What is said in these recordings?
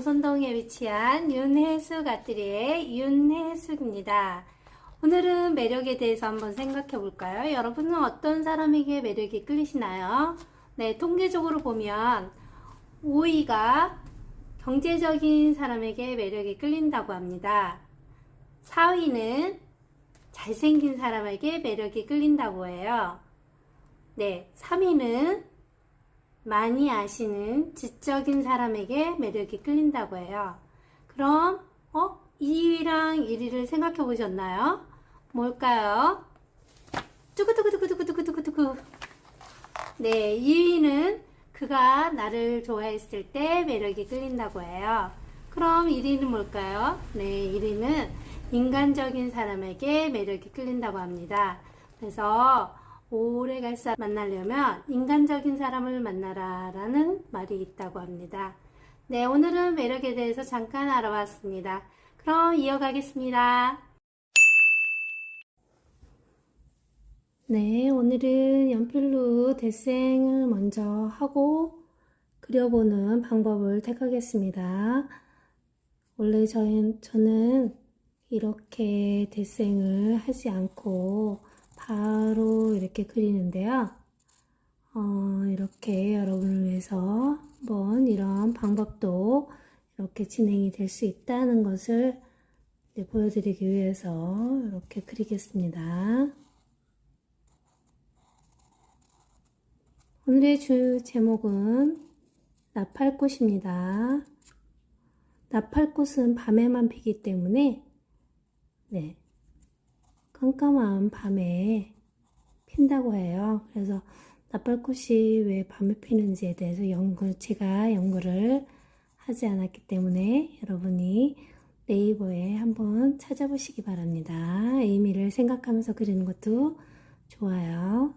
감선동에 위치한 윤해숙 아뜨리의 윤해숙입니다. 오늘은 매력에 대해서 한번 생각해 볼까요? 여러분은 어떤 사람에게 매력이 끌리시나요? 네, 통계적으로 보면 5위가 경제적인 사람에게 매력이 끌린다고 합니다. 4위는 잘생긴 사람에게 매력이 끌린다고 해요. 네, 3위는 많이 아시는 지적인 사람에게 매력이 끌린다고 해요. 그럼, 어? 2위랑 1위를 생각해 보셨나요? 뭘까요? 두구두구두구두구두구두구. 네, 2위는 그가 나를 좋아했을 때 매력이 끌린다고 해요. 그럼 1위는 뭘까요? 네, 1위는 인간적인 사람에게 매력이 끌린다고 합니다. 그래서 오래 갈 사람 만나려면 인간적인 사람을 만나라 라는 말이 있다고 합니다. 네, 오늘은 매력에 대해서 잠깐 알아봤습니다. 그럼 이어가겠습니다. 네, 오늘은 연필로 데생을 먼저 하고 그려보는 방법을 택하겠습니다. 원래 저는, 이렇게 데생을 하지 않고 바로 이렇게 그리는데요. 어, 이렇게 여러분을 위해서 한번 이런 방법도 이렇게 진행이 될 수 있다는 것을 보여드리기 위해서 이렇게 그리겠습니다. 오늘의 주 제목은 나팔꽃입니다. 나팔꽃은 밤에만 피기 때문에 네, 깜깜한 밤에 핀다고 해요. 그래서 나팔꽃이 왜 밤에 피는지에 대해서 연구, 제가 연구를 하지 않았기 때문에 여러분이 네이버에 한번 찾아보시기 바랍니다. 의미를 생각하면서 그리는 것도 좋아요.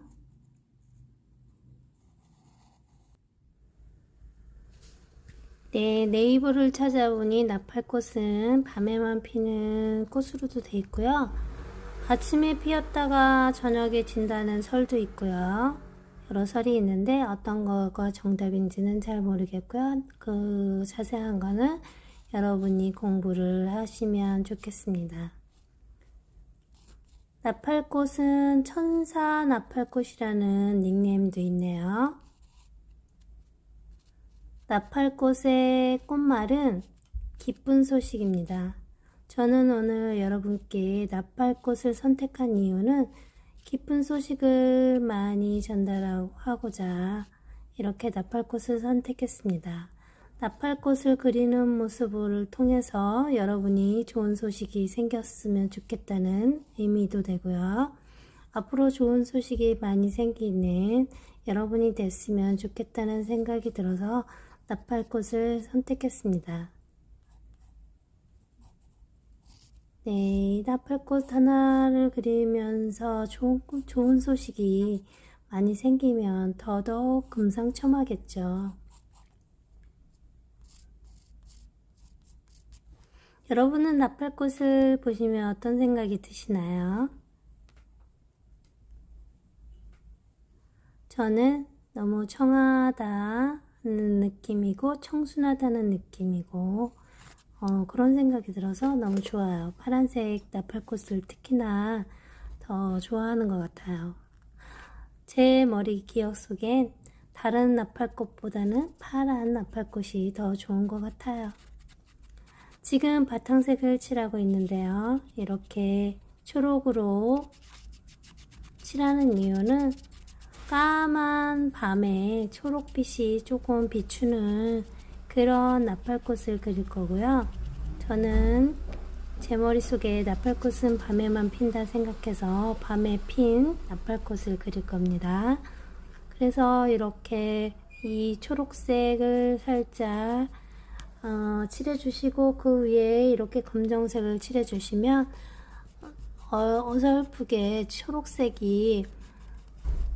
네, 네이버를 찾아보니 나팔꽃은 밤에만 피는 꽃으로도 돼 있고요. 아침에 피었다가 저녁에 진다는 설도 있고요. 여러 설이 있는데 어떤 거가 정답인지는 잘 모르겠고요. 그 자세한 거는 여러분이 공부를 하시면 좋겠습니다. 나팔꽃은 천사 나팔꽃이라는 닉네임도 있네요. 나팔꽃의 꽃말은 기쁜 소식입니다. 저는 오늘 여러분께 나팔꽃을 선택한 이유는 기쁜 소식을 많이 전달하고자 이렇게 나팔꽃을 선택했습니다. 나팔꽃을 그리는 모습을 통해서 여러분이 좋은 소식이 생겼으면 좋겠다는 의미도 되고요. 앞으로 좋은 소식이 많이 생기는 여러분이 됐으면 좋겠다는 생각이 들어서 나팔꽃을 선택했습니다. 네, 나팔꽃 하나를 그리면서 좋은, 좋은 소식이 많이 생기면 더더욱 금상첨화겠죠. 여러분은 나팔꽃을 보시면 어떤 생각이 드시나요? 저는 너무 청하다는 느낌이고 청순하다는 느낌이고 어, 그런 생각이 들어서 너무 좋아요. 파란색 나팔꽃을 특히나 더 좋아하는 것 같아요. 제 머리 기억 속엔 다른 나팔꽃보다는 파란 나팔꽃이 더 좋은 것 같아요. 지금 바탕색을 칠하고 있는데요. 이렇게 초록으로 칠하는 이유는 까만 밤에 초록빛이 조금 비추는 그런 나팔꽃을 그릴 거고요. 저는 제 머릿속에 나팔꽃은 밤에만 핀다 생각해서 밤에 핀 나팔꽃을 그릴 겁니다. 그래서 이렇게 이 초록색을 살짝 어, 칠해주시고 그 위에 이렇게 검정색을 칠해주시면 어, 어설프게 초록색이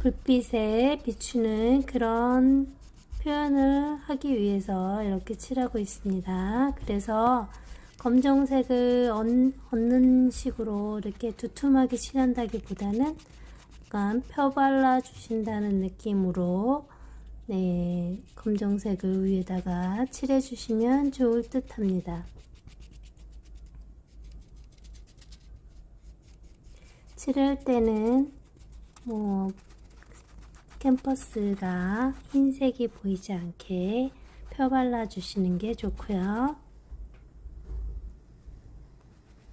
불빛에 비추는 그런 표현을 하기 위해서 이렇게 칠하고 있습니다. 그래서 검정색을 얻는 식으로 이렇게 두툼하게 칠한다기보다는 약간 펴발라 주신다는 느낌으로 네, 검정색을 위에다가 칠해주시면 좋을 듯 합니다. 칠할 때는 뭐 캠퍼스가 흰색이 보이지 않게 펴 발라 주시는 게 좋고요.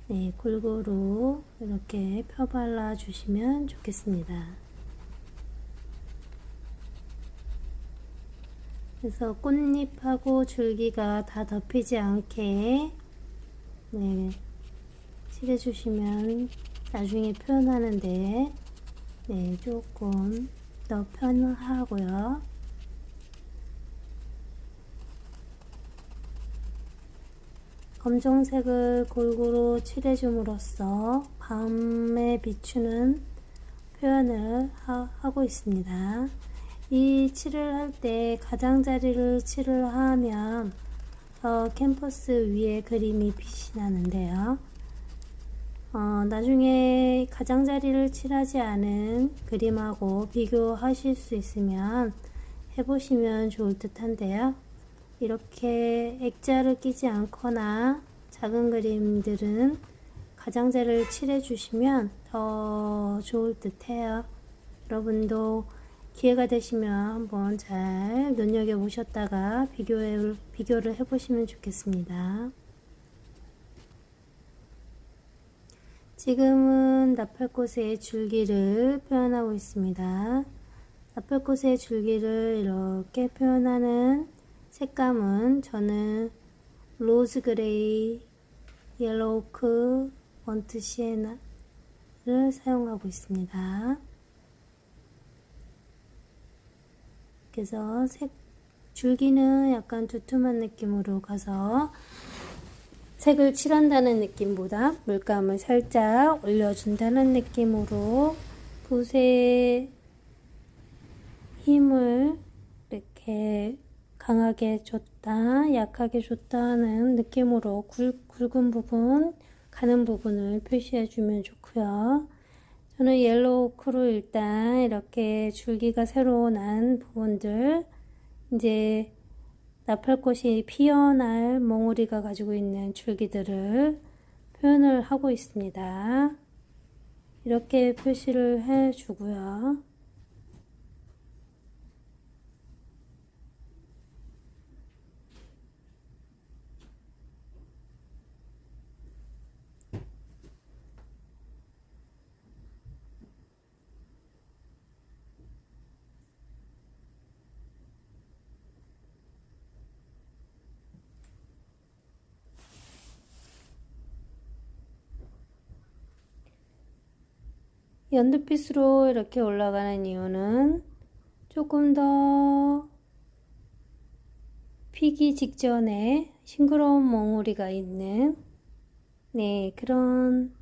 네, 골고루 이렇게 펴 발라 주시면 좋겠습니다. 그래서 꽃잎하고 줄기가 다 덮이지 않게 네, 칠해주시면 나중에 표현하는데 네, 조금 더 편하고요. 검정색을 골고루 칠해줌으로써 밤에 비추는 표현을 하, 고 있습니다. 이 칠을 할 때 가장자리를 칠을 하면 어, 캠퍼스 위에 그림이 빛이 나는데요. 어, 나중에 가장자리를 칠하지 않은 그림하고 비교하실 수 있으면 해보시면 좋을 듯 한데요. 이렇게 액자를 끼지 않거나 작은 그림들은 가장자리를 칠해 주시면 더 좋을 듯 해요. 여러분도 기회가 되시면 한번 잘 눈여겨 보셨다가 비교해, 비교를 해 보시면 좋겠습니다. 지금은 나팔꽃의 줄기를 표현하고 있습니다. 나팔꽃의 줄기를 이렇게 표현하는 색감은 저는 로즈 그레이, 옐로우크, 원트 시에나를 사용하고 있습니다. 그래서 색, 줄기는 약간 두툼한 느낌으로 가서 색을 칠한다는 느낌보다 물감을 살짝 올려준다는 느낌으로 붓의 힘을 이렇게 강하게 줬다, 약하게 줬다 하는 느낌으로 굵, 굵은 부분, 가는 부분을 표시해 주면 좋고요. 저는 옐로우 크로 일단 이렇게 줄기가 새로 난 부분들 이제 나팔꽃이 피어날 몽우리가 가지고 있는 줄기들을 표현을 하고 있습니다. 이렇게 표시를 해 주고요. 연두빛으로 이렇게 올라가는 이유는 조금 더 피기 직전에 싱그러운 몽우리가 있는 네 그런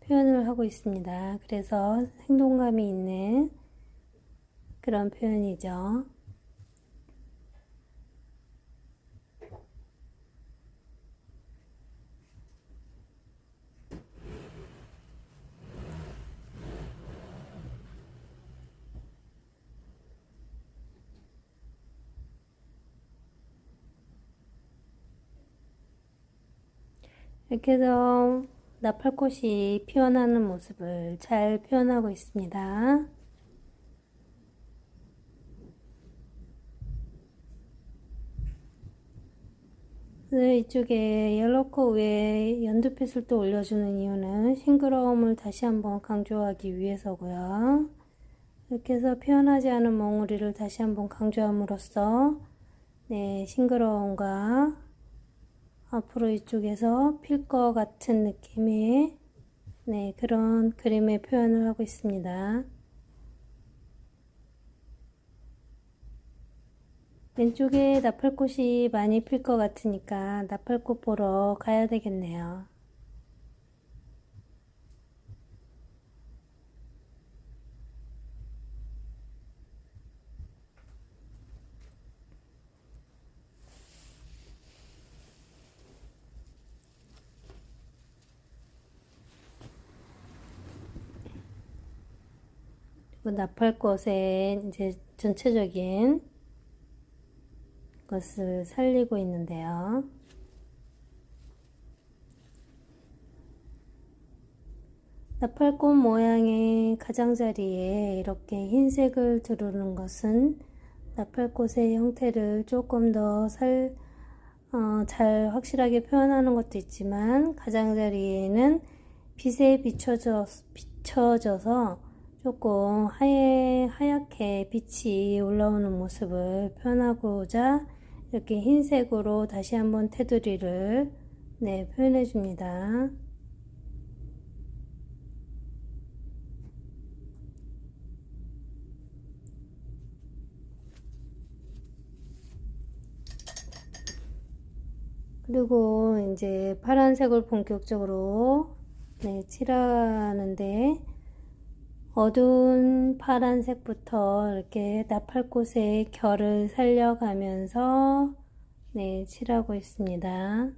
표현을 하고 있습니다. 그래서 생동감이 있는 그런 표현이죠. 이렇게 해서 나팔꽃이 피어나는 모습을 잘 표현하고 있습니다. 네, 이쪽에 옐로코 위에 연두빛을 또 올려주는 이유는 싱그러움을 다시 한번 강조하기 위해서고요. 이렇게 해서 표현하지 않은 몽우리를 다시 한번 강조함으로써 네, 싱그러움과 앞으로 이쪽에서 필 것 같은 느낌의 네, 그런 그림의 표현을 하고 있습니다. 왼쪽에 나팔꽃이 많이 필 것 같으니까 나팔꽃 보러 가야 되겠네요. 나팔꽃의 이제 전체적인 것을 살리고 있는데요. 나팔꽃 모양의 가장자리에 이렇게 흰색을 두르는 것은 나팔꽃의 형태를 조금 더 살, 어, 잘 확실하게 표현하는 것도 있지만 가장자리에는 빛에 비춰져, 비춰져서 조금 하얘, 하얗게 빛이 올라오는 모습을 표현하고자 이렇게 흰색으로 다시 한번 테두리를 네, 표현해 줍니다. 그리고 이제 파란색을 본격적으로 네, 칠하는데 어두운 파란색부터 이렇게 나팔꽃의 결을 살려가면서 네, 칠하고 있습니다.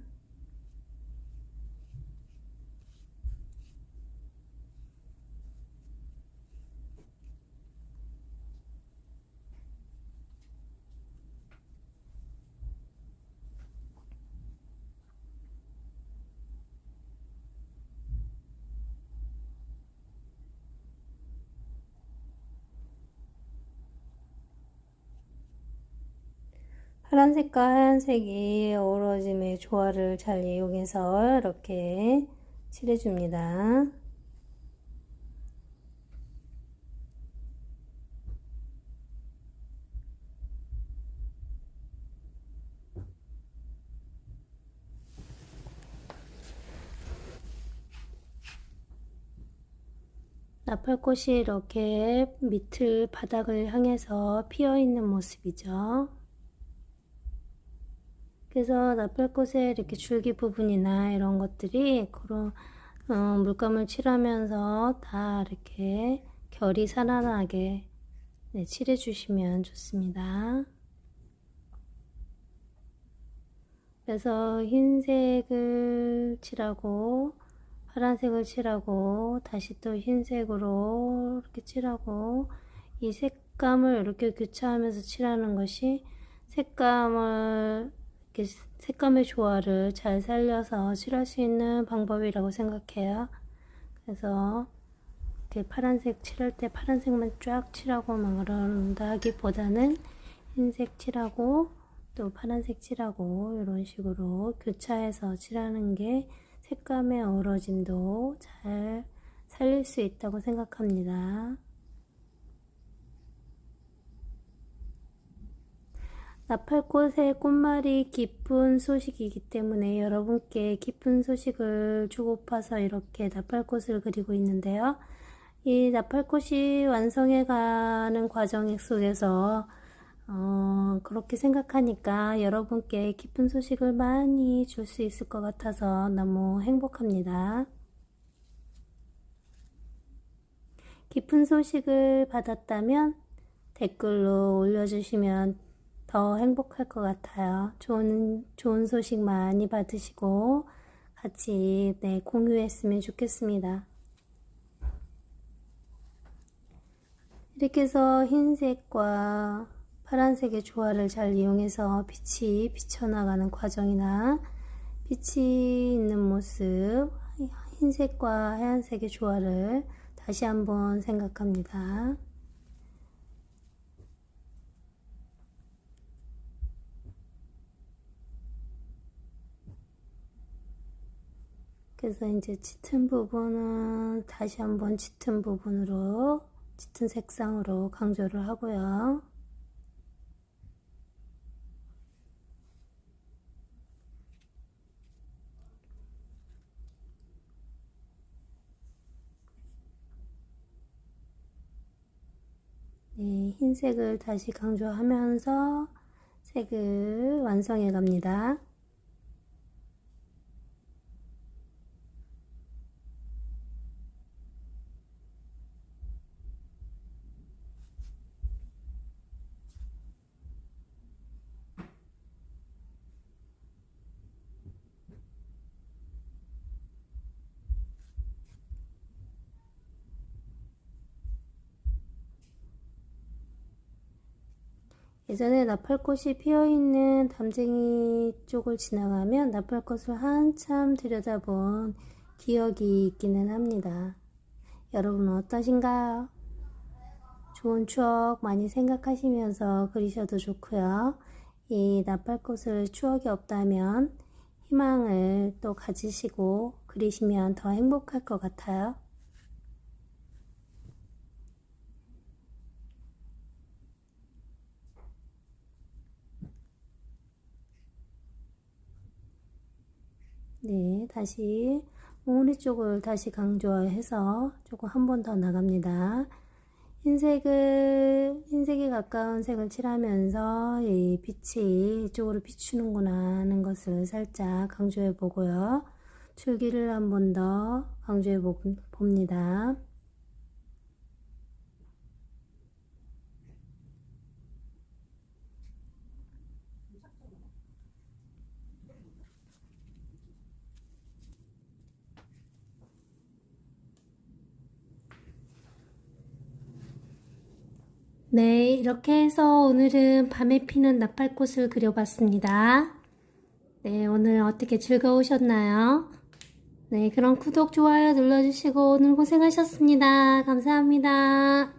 파란색과 하얀색이 어우러짐의 조화를 잘 이용해서 이렇게 칠해줍니다. 나팔꽃이 이렇게 밑을 바닥을 향해서 피어 있는 모습이죠. 그래서 나팔꽃의 이렇게 줄기 부분이나 이런 것들이 그런 어, 물감을 칠하면서 다 이렇게 결이 살아나게 네, 칠해 주시면 좋습니다. 그래서 흰색을 칠하고 파란색을 칠하고 다시 또 흰색으로 이렇게 칠하고 이 색감을 이렇게 교차하면서 칠하는 것이 색감을 색감의 조화를 잘 살려서 칠할 수 있는 방법이라고 생각해요. 그래서 이렇게 파란색 칠할 때 파란색만 쫙 칠하고 막 그런다기보다는 흰색 칠하고 또 파란색 칠하고 이런 식으로 교차해서 칠하는 게 색감의 어우러짐도 잘 살릴 수 있다고 생각합니다. 나팔꽃의 꽃말이 기쁜 소식이기 때문에 여러분께 기쁜 소식을 주고파서 이렇게 나팔꽃을 그리고 있는데요. 이 나팔꽃이 완성해 가는 과정 속에서 어, 그렇게 생각하니까 여러분께 기쁜 소식을 많이 줄 수 있을 것 같아서 너무 행복합니다. 기쁜 소식을 받았다면 댓글로 올려주시면 더 행복할 것 같아요. 좋은, 좋은 소식 많이 받으시고 같이 네, 공유했으면 좋겠습니다. 이렇게 해서 흰색과 파란색의 조화를 잘 이용해서 빛이 비쳐나가는 과정이나 빛이 있는 모습, 흰색과 하얀색의 조화를 다시 한번 생각합니다. 그래서 이제 짙은 부분은 다시 한번 짙은 부분으로 짙은 색상으로 강조를 하고요. 네, 흰색을 다시 강조하면서 색을 완성해 갑니다. 예전에 나팔꽃이 피어있는 담쟁이 쪽을 지나가면 나팔꽃을 한참 들여다본 기억이 있기는 합니다. 여러분은 어떠신가요? 좋은 추억 많이 생각하시면서 그리셔도 좋고요. 이 나팔꽃을 추억이 없다면 희망을 또 가지시고 그리시면 더 행복할 것 같아요. 네, 다시 몽우리 쪽을 다시 강조해서 조금 한 번 더 나갑니다. 흰색을 흰색에 가까운 색을 칠하면서 이 빛이 이쪽으로 비추는구나 하는 것을 살짝 강조해 보고요. 줄기를 한 번 더 강조해 보- 봅니다. 네, 이렇게 해서 오늘은 밤에 피는 나팔꽃을 그려봤습니다. 네, 오늘 어떻게 즐거우셨나요? 네, 그럼 구독, 좋아요 눌러주시고 오늘 고생하셨습니다. 감사합니다.